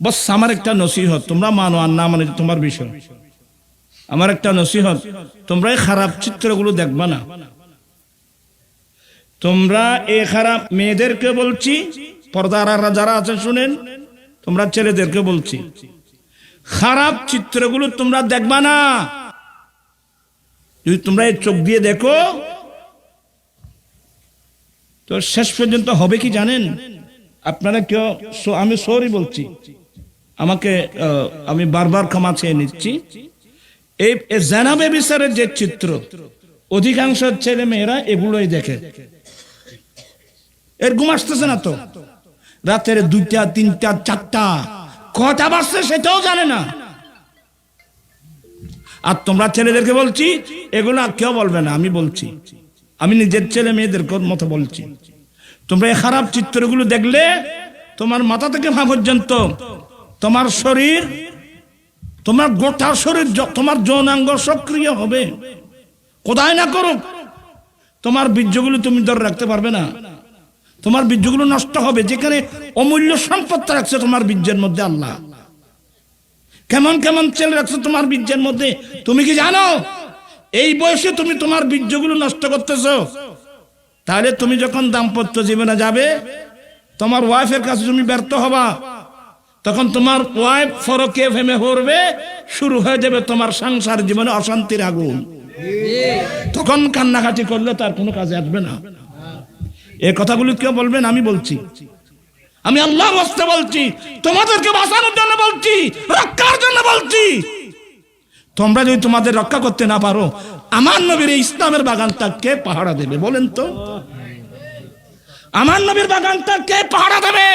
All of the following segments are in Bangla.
বস, আমার একটা নসিহত। তোমরা মানো আর না মানে তোমার বিষয়। আমার একটা নসিহত, তোমরা এই খারাপ চিত্রগুলো দেখবা না। তোমরা এই খারাপ মেয়েদেরকে বলছি, পর্দার যারা আছে শুনেন, তোমরা ছেলেদেরকে বলছি, খারাপ চিত্রগুলো তোমরা দেখবা না। যদি তোমরা এই চোখ দিয়ে দেখো, তো শেষ পর্যন্ত হবে কি জানেন? আপনারা কেউ আমি সরি বলছি। আমাকে আমি বারবার ক্ষমা চেয়ে নিচ্ছি। এই জানাবে বিচারের যে চিত্র, অধিকাংশ ছেলে মেয়েরা এগুলোই দেখে। এর ঘুম আসতেছে না তো? রাতের দুইটা, তিনটা, চারটা, কটা বাজছে সেটাও জানে না। আর তোমরা ছেলেদেরকে বলছি, এগুলো কেউ বলবে না, আমি বলছি। আমি নিজের ছেলে মেয়েদের মতো বলছি। তোমরা এই খারাপ চিত্রগুলো দেখলে তোমার মাথা থেকে পা পর্যন্ত তোমার শরীর, তোমার গোটা শরীর তোমার যৌনাঙ্গ সক্রিয় হবে। কোথায় না করুক, তোমার বীর্যগুলো তুমি ধরে রাখতে পারবে না। তোমার বীর্যগুলো নষ্ট হবে, যেখানে অমূল্য সম্পদ রাখছে তোমার বীর্যের মধ্যে আল্লাহ। কেমন কেমন ছেলে রাখছো তোমার বীর্যের মধ্যে, তুমি কি জানো? এই বয়সে তুমি তোমার বীর্যগুলো নষ্ট করতেছ। তাহলে তুমি যখন দাম্পত্য জীবনে যাবে, তোমার ওয়াইফের কাছে তুমি ব্যর্থ হবা। তখন তোমার ওয়াইফ ফরকে ফেমে হরবে, শুরু হয়ে যাবে তোমার সংসার জীবনে অশান্তির আগুন। তখন কান্নাকাটি করলে তার কোনো কাজে আসবে না। এই কথাগুলো কেউ বলবেন আমি বলছি। আমি আল্লাহ বসতে বলছি, তোমাদেরকে বাঁচানোর জন্য বলছি, রক্ষার জন্য বলছি। তোমরা যদি তোমাদের রক্ষা করতে না পারো, আমার নবীর ইসলামের বাগানটা কে পাহারা দেবে বলেন তো? আমার নবীর বাগানটা কে পাহারা দেবে?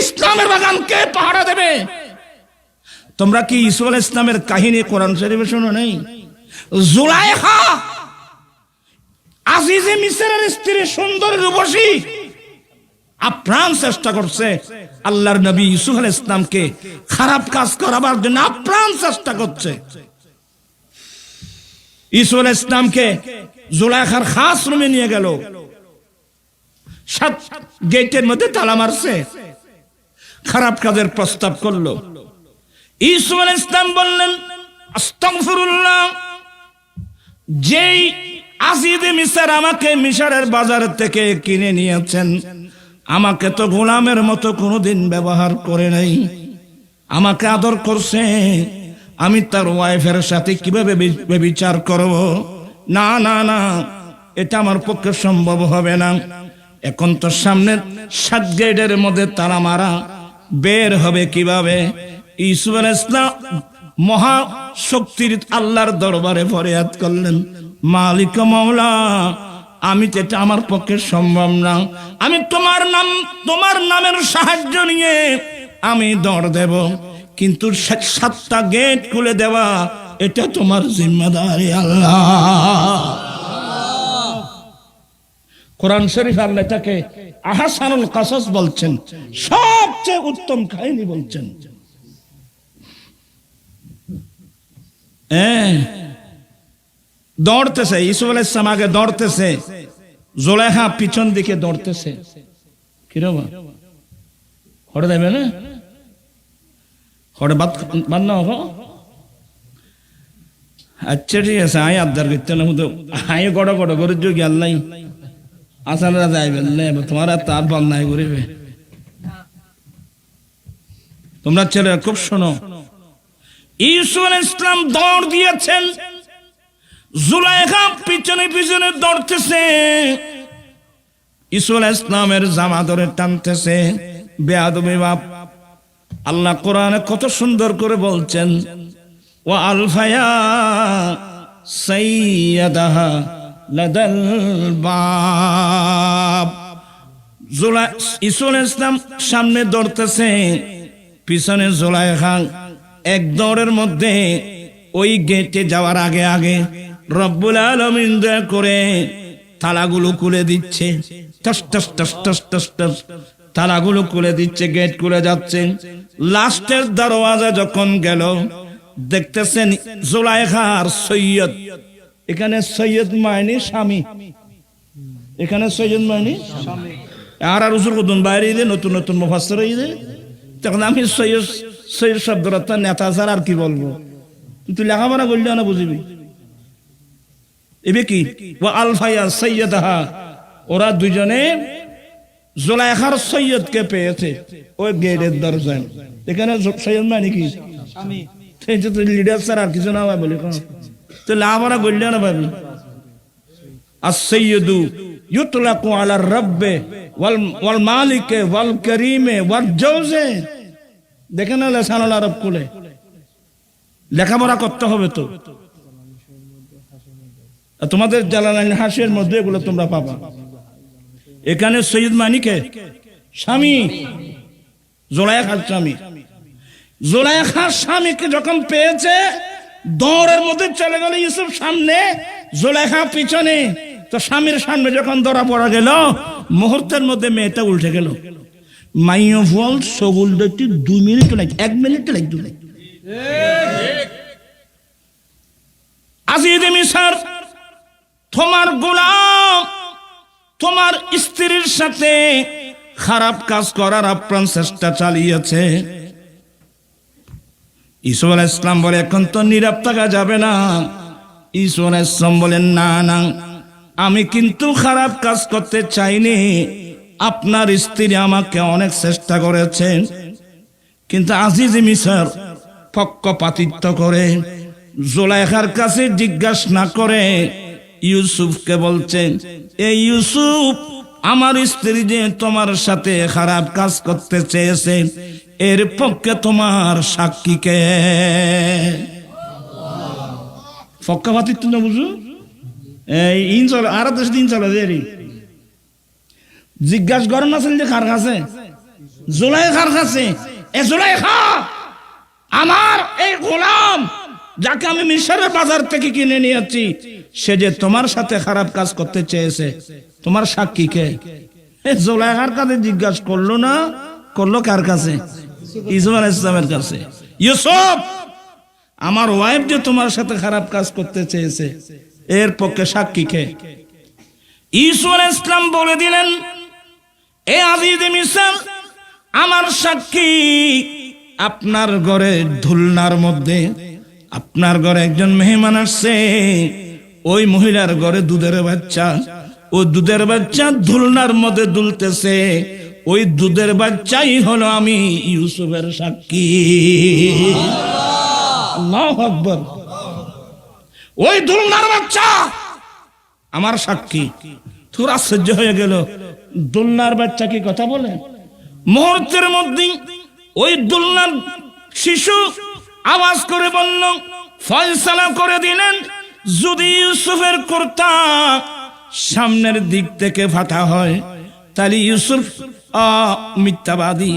ইসলামের বাগান কে পাহারা দেবে? তোমরা কি ইসুল ইসলামের কাহিনী কোরআন শরীফে শোনো নেই? জুলাইখা আজিজে মিসরের স্ত্রী সুন্দর রূপসী আপ্রাণ চেষ্টা করছে আল্লাহর নবী আল ইসলামকে খারাপ কাজ করাবার জন্য আপ্রাণ চেষ্টা করছে। ইসুফ আল ইসলামকে জুলাইখার খাস রুমে নিয়ে গেল। সাত গেটের মধ্যে তালা মারছে। খারাপ কাজের প্রস্তাব করল। আল ইসলাম বললেন, আস্তাগফিরুল্লাহ, যেই আসিদে মিসার আমাকে মিশরের বাজার থেকে কিনে নিয়েছেন, আমাকে তো গোলামের মতো কোনোদিন ব্যবহার করে নাই। আমাকে আদর করছে, আমি তার ওয়াইফের সাথে কীভাবে বিচার করব? না না না, এটা আমার পক্ষে সম্ভব হবে না। এখন তো সামনে সাত গেটের মধ্যে তারা মারা বের হবে কীভাবে? ঈশ্বর ইসলাম মহা শক্তির আল্লাহর দরবারে ফরিয়াদ করলেন। মালিক মাওলা, আমি তো এটা আমার পক্ষে সম্ভব না। আমি তোমার নাম, তোমার নামের সাহায্য নিয়ে আমি দৌড় দেব। কিন্তু সাতটা গেট খুলে দেওয়া, এটা তোমার জিম্মাদারি আল্লাহ। কোরআন শরীফ আল্লাহ এটাকে আহাসানুল কাসাস বলছেন, সবচেয়ে উত্তম কাহিনী বলছেন। হ্যাঁ দৌড়তেছে, ইসুফ আলাইহিস সালাম আগে দৌড়তেছে জোলেহা পিছন দিকে দৌড়তেছে। কিরবা হরে দেবে না? হরে বাদ না হো। আচ্ছা ঠিক আছে, আয় আবদার করতে না আয় গড় গড় করে, যোগী আল্লাহ। আসানরা যাইবে না তোমার তার নাই করিবে তোমরা ছেলে, খুব শোনো। ইসু ইসলাম দৌড় দিয়েছেন। জুলাইখা পিছনে পিছনে দৌড়তেছে। ইসুল ইসলামের জামা ধরে টানতেছে। বেয়াদবি বাপ। আল্লাহ কোরআনে কত সুন্দর করে বলছেন ও আলফায়া সাইয়াদাহা। লাদাল বাব জুলাই ইসুল ইসলাম সামনে দৌড়তেছে পিছনে জোলাই খান এক দৌড়ের মধ্যে ওই গেটে যাওয়ার আগে আগে রব্বুল আলমিন করে তালাগুলো খুলে দিচ্ছে। টস টস টস টস টস টস তালাগুলো খুলে দিচ্ছে গেট খুলে যাচ্ছে। লাস্টের দরওয়াজা যখন গেল, দেখতেছেন জোলাইখা আর সৈয়দ এখানে সৈয়দ মায়নি স্বামী। এখানে সৈয়দ মায়নি আর আর উজুর কদুন বাইরে ঈদে নতুন নতুন মুফাসসির ঈদে। তখন আমি সৈয়দ সৈয়দ শব্দরত্ন নেতা স্যার আর কি বলব? তুই লেখাপড়া করলে না বুঝবি? এবে কি? ও আলফাইয়া সৈয়দাহা। ওরা দুজনে জোলাইখার সৈয়দকে পেয়েছে। ওই গেটের দরজায়। এখানে সৈয়দ মানে কি? লিডার স্যার আর কিছু না বলি কোন ইউতলাকু রব্বে ওয়াল মালিকে ওয়াল করিমে ওয়াল আরব লেখাপড়া করতে হবে তো। তোমাদের জালালাইন হাসের মধ্যে এগুলো তোমরা পাবা। এখানে সৈয়দ মানিকে স্বামী জোলায় খার স্বামী। জোলায় খার স্বামীকে যখন পেয়েছে দৌড়ের মধ্যে চলে গেল ইউসুফ সামনে, জোলাইখা পিছনে। তো স্বামীর সামনে যখন ধরা পড়া গেল, মুহূর্তের মধ্যে মেয়েটা উল্টে গেল। ফল সগুল দুই মিনিট লাগে এক মিনিট আজিদ মিসার তোমার গোলাম, তোমার স্ত্রীর সাথে খারাপ কাজ করার আপ্রাণ চেষ্টা চালিয়েছে। আলাইহিস ইসলাম বলে, এখন তো নীরব থাকা যাবে না। আলাইহিস ইসলাম বলেন, না না, আমি কিন্তু খারাপ কাজ করতে চাইনি। আপনার স্ত্রী আমাকে অনেক চেষ্টা করেছেন, কিন্তু আজিজ মিসার পক্ষপাতিত্ব করে, জোলাইখার কাছে জিজ্ঞাসা না করে, ইউসুফকে বলছেন এই ইউসুফ আমার স্ত্রী যে তোমার সাথে খারাপ কাজ করতে চেয়েছে, এর পক্ষে তোমার সাক্ষীকে চলে যে জিজ্ঞাসা কাছে জোলাই এ জোলাই খা! আমার এই গোলাম যাকে আমি মিশরের বাজার থেকে কিনে নিয়েছি, সে যে তোমার সাথে খারাপ কাজ করতে চেয়েছে, তোমার সাক্ষী কে? জোলাইহার কাছে জিজ্ঞাসা করল না, করল কার কাছে? ইসুফ ইসলামের কাছে। ইউসুফ, আমার ওয়াইফ যে তোমার সাথে খারাপ কাজ করতে চেয়েছে, এর পক্ষে সাক্ষী কে? আলাইহিস ইসলাম বলে দিলেন, এ আজিজ মিসাল আমার সাক্ষী আপনার ঘরে ধুলনার মধ্যে আপনার ঘরে একজন মেহমান আসছে। ওই মহিলার ঘরে দুধের বাচ্চা। ও দুধের বাচ্চা ধুলনার মধ্যে দুলতেছে। ওই দুধের বাচ্চাই হলো আমি, ইউসুফের সাক্ষী। ওই দুলনার বাচ্চা আমার সাক্ষী। তোর আশ্চর্য হয়ে গেল। দুলনার বাচ্চা কি কথা বলে? মুহূর্তের মধ্যে ওই দুলনার শিশু আওয়াজ করে বলল, ফয়সালা করে দিলেন যদি ইউসুফের কর্তা সামনের দিক থেকে ফাটা হয়, তাহলে ইউসুফ মিথ্যাবাদী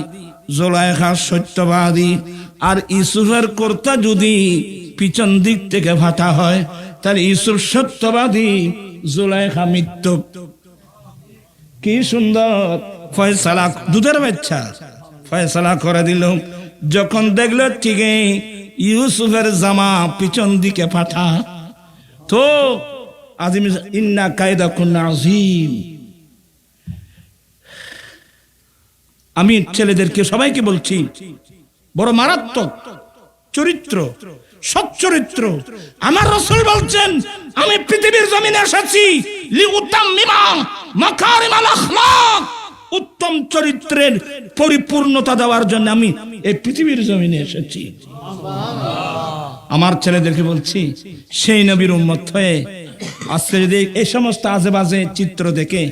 জোলাইখা সত্যবাদী। আর ইউসুফের কর্তা যদি পিছন দিক থেকে ফাটা হয়, তাহলে ইউসুফ সত্যবাদী জোলাইখা মিথ্য। কি সুন্দর, ফয়সালা, দুধের বাচ্চা। ফয়সালা করে দিল। যখন দেখল ঠিকই ইউসুফের জামা পিছন দিকে পাঠা। তো, আজিম, ইন্না কায়দা আজিম আমি ছেলেদেরকে সবাইকে বলছি, বড় মারাত্মক চরিত্র সচ্চরিত্র আমার রসুল বলছেন, আমি পৃথিবীর জমিনে এসেছি লি উত্তম মিমা মাকারিমাল আখলাক। উত্তম চরিত্রের পরিপূর্ণতা দেওয়ার জন্য আমি এই পৃথিবীর জমিনে এসেছি। আমার ছেলেদেরকে বলছি, সেই নবীর উম্মত হয়ে আজকে যদি এই সমস্ত আজে বাজে চিত্র দেখে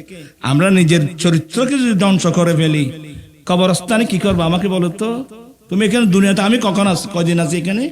আমরা নিজের চরিত্রকে যদি ধ্বংস করে ফেলি, কবরস্থানে কি করব আমাকে বলো তো? তুমি এখানে দুনিয়াতে আমি কখন আছি, কদিন আছি এখানে?